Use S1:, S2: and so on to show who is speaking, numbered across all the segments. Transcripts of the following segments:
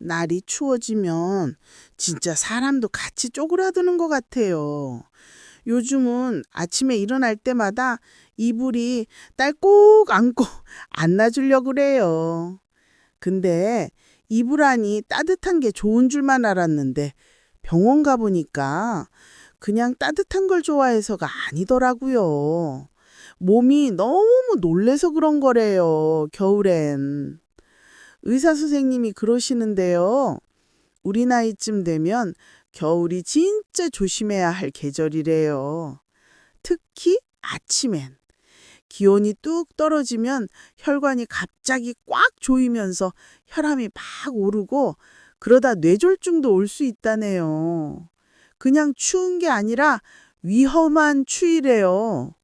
S1: 날이 추워지면 진짜 사람도 같이 쪼그라드는 것 같아요. 요즘은 아침에 일어날 때마다 이불이 딸 꼭 안고 안아주려고 그래요. 근데 이불 안이 따뜻한 게 좋은 줄만 알았는데 병원 가보니까 그냥 따뜻한 걸 좋아해서가 아니더라고요. 몸이 너무 놀래서 그런 거래요, 겨울엔. 의사 선생님이 그러시는데요. 우리 나이쯤 되면 겨울이 진짜 조심해야 할 계절이래요. 특히 아침엔. 기온이 뚝 떨어지면 혈관이 갑자기 꽉 조이면서 혈압이 막 오르고 그러다 뇌졸중도 올 수 있다네요. 그냥 추운 게 아니라 위험한 추위래요.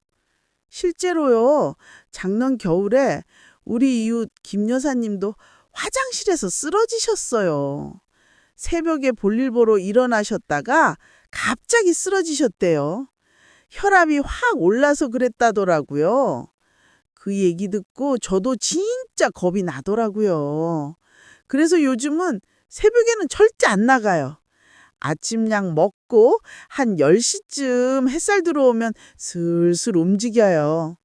S1: 실제로요, 작년 겨울에 우리 이웃 김 여사님도 화장실에서 쓰러지셨어요. 새벽에 볼일 보러 일어나셨다가 갑자기 쓰러지셨대요. 혈압이 확 올라서 그랬다더라고요. 그 얘기 듣고 저도 진짜 겁이 나더라고요. 그래서 요즘은 새벽에는 절대 안 나가요. 아침약 먹고 한 10시쯤 햇살 들어오면 슬슬 움직여요.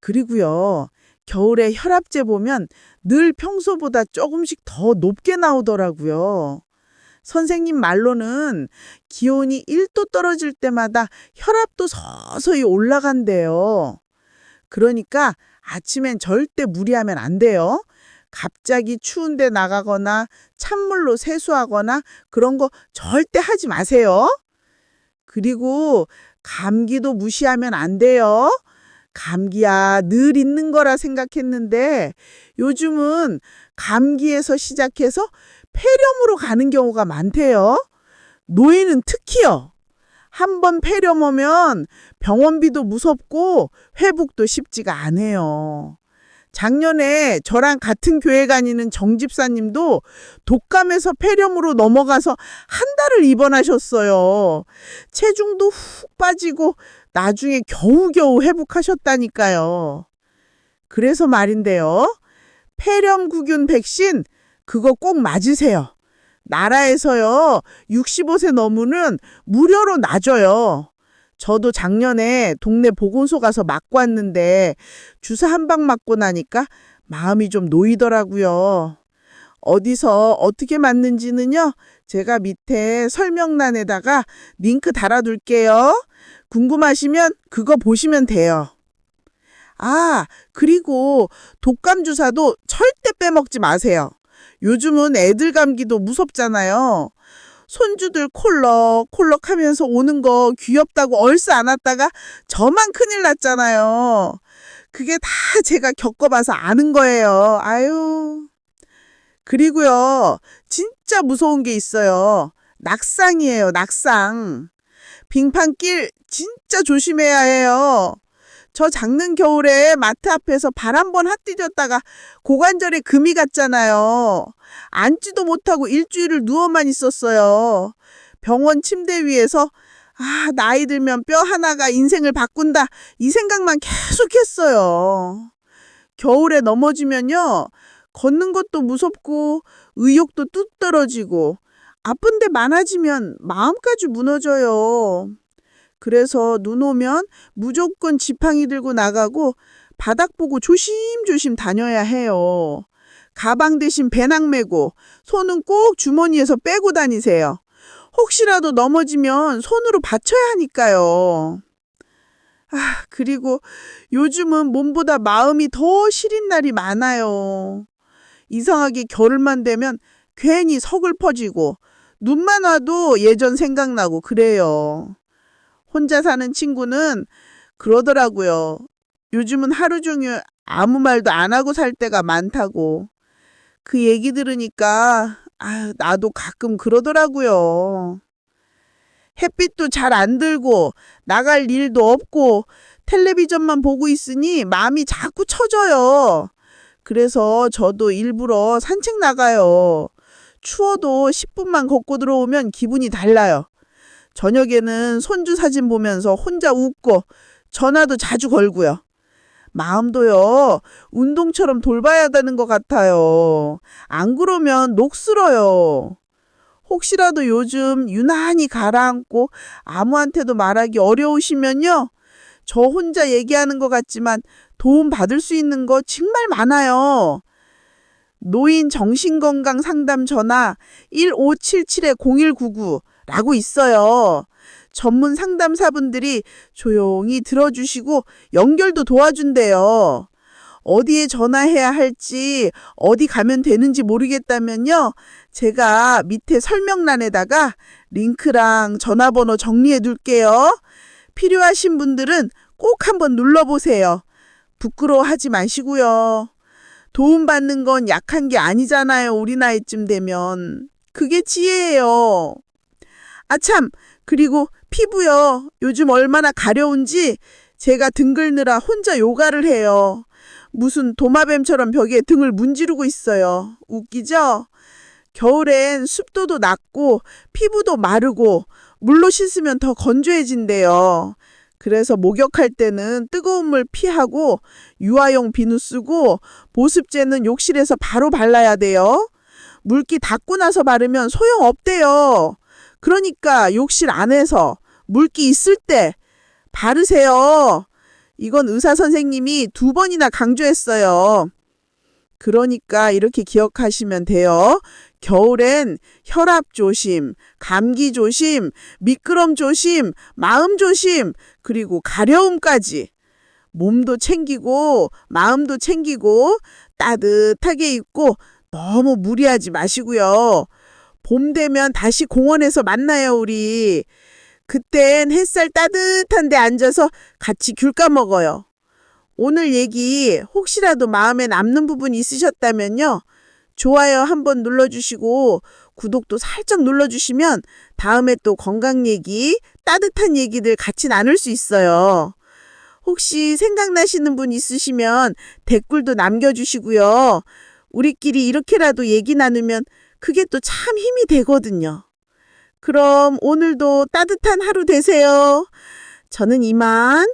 S1: 그리고요, 겨울에 혈압재 보면 늘 평소보다 조금씩 더 높게 나오더라고요. 선생님 말로는 기온이 1도 떨어질 때마다 혈압도 서서히 올라간대요. 그러니까 아침엔 절대 무리하면 안 돼요. 갑자기 추운데 나가거나 찬물로 세수하거나 그런 거 절대 하지 마세요. 그리고 감기도 무시하면 안 돼요. 감기야 늘 있는 거라 생각했는데 요즘은 감기에서 시작해서 폐렴으로 가는 경우가 많대요. 노인은 특히요. 한 번 폐렴 오면 병원비도 무섭고 회복도 쉽지가 않아요. 작년에 저랑 같은 교회 다니는 정 집사님도 독감에서 폐렴으로 넘어가서 한 달을 입원하셨어요. 체중도 훅 빠지고 나중에 겨우겨우 회복하셨다니까요. 그래서 말인데요. 폐렴구균 백신 그거 꼭 맞으세요. 나라에서요. 65세 넘으면 무료로 놔줘요. 저도 작년에 동네 보건소 가서 맞고 왔는데 주사 한 방 맞고 나니까 마음이 좀 놓이더라고요. 어디서 어떻게 맞는지는요. 제가 밑에 설명란에다가 링크 달아둘게요. 궁금하시면 그거 보시면 돼요. 아, 그리고 독감 주사도 절대 빼먹지 마세요. 요즘은 애들 감기도 무섭잖아요. 손주들 콜럭 콜럭 하면서 오는 거 귀엽다고 얼싸 안았다가 저만 큰일 났잖아요. 그게 다 제가 겪어봐서 아는 거예요. 아유. 그리고요, 진짜 무서운 게 있어요. 낙상이에요, 낙상. 빙판길 진짜 조심해야 해요. 저 작년 겨울에 마트 앞에서 발 한 번 핫디뎠다가 고관절에 금이 갔잖아요. 앉지도 못하고 일주일을 누워만 있었어요. 병원 침대 위에서 아, 나이 들면 뼈 하나가 인생을 바꾼다. 이 생각만 계속 했어요. 겨울에 넘어지면요. 걷는 것도 무섭고 의욕도 뚝 떨어지고 아픈데 많아지면 마음까지 무너져요. 그래서 눈 오면 무조건 지팡이 들고 나가고 바닥 보고 조심조심 다녀야 해요. 가방 대신 배낭 메고 손은 꼭 주머니에서 빼고 다니세요. 혹시라도 넘어지면 손으로 받쳐야 하니까요. 아, 그리고 요즘은 몸보다 마음이 더 시린 날이 많아요. 이상하게 겨울만 되면 괜히 서글퍼지고 눈만 와도 예전 생각나고 그래요. 혼자 사는 친구는 그러더라고요. 요즘은 하루 종일 아무 말도 안 하고 살 때가 많다고. 그 얘기 들으니까 아, 나도 가끔 그러더라고요. 햇빛도 잘 안 들고 나갈 일도 없고 텔레비전만 보고 있으니 마음이 자꾸 처져요. 그래서 저도 일부러 산책 나가요. 추워도 10분만 걷고 들어오면 기분이 달라요. 저녁에는 손주 사진 보면서 혼자 웃고 전화도 자주 걸고요. 마음도요, 운동처럼 돌봐야 되는 것 같아요. 안 그러면 녹슬어요. 혹시라도 요즘 유난히 가라앉고 아무한테도 말하기 어려우시면요. 저 혼자 얘기하는 것 같지만 도움 받을 수 있는 거 정말 많아요. 노인 정신건강 상담 전화 1577-0199 라고 있어요. 전문 상담사분들이 조용히 들어주시고 연결도 도와준대요. 어디에 전화해야 할지 어디 가면 되는지 모르겠다면요. 제가 밑에 설명란에다가 링크랑 전화번호 정리해 둘게요. 필요하신 분들은 꼭 한번 눌러보세요. 부끄러워하지 마시고요. 도움받는 건 약한 게 아니잖아요. 우리 나이쯤 되면. 그게 지혜예요. 아, 참. 그리고 피부요. 요즘 얼마나 가려운지 제가 등 긁느라 혼자 요가를 해요. 무슨 도마뱀처럼 벽에 등을 문지르고 있어요. 웃기죠? 겨울엔 습도도 낮고 피부도 마르고 물로 씻으면 더 건조해진대요. 그래서 목욕할 때는 뜨거운 물 피하고 유아용 비누 쓰고 보습제는 욕실에서 바로 발라야 돼요. 물기 닦고 나서 바르면 소용없대요. 그러니까 욕실 안에서 물기 있을 때 바르세요. 이건 의사 선생님이 두 번이나 강조했어요. 그러니까 이렇게 기억하시면 돼요. 겨울엔 혈압 조심, 감기 조심, 미끄럼 조심, 마음 조심, 그리고 가려움까지. 몸도 챙기고, 마음도 챙기고, 따뜻하게 입고, 너무 무리하지 마시고요. 봄 되면 다시 공원에서 만나요, 우리. 그땐 햇살 따뜻한 데 앉아서 같이 귤 까먹어요. 오늘 얘기 혹시라도 마음에 남는 부분 있으셨다면요. 좋아요 한번 눌러주시고 구독도 살짝 눌러주시면 다음에 또 건강 얘기, 따뜻한 얘기들 같이 나눌 수 있어요. 혹시 생각나시는 분 있으시면 댓글도 남겨주시고요. 우리끼리 이렇게라도 얘기 나누면 그게 또 참 힘이 되거든요. 그럼 오늘도 따뜻한 하루 되세요. 저는 이만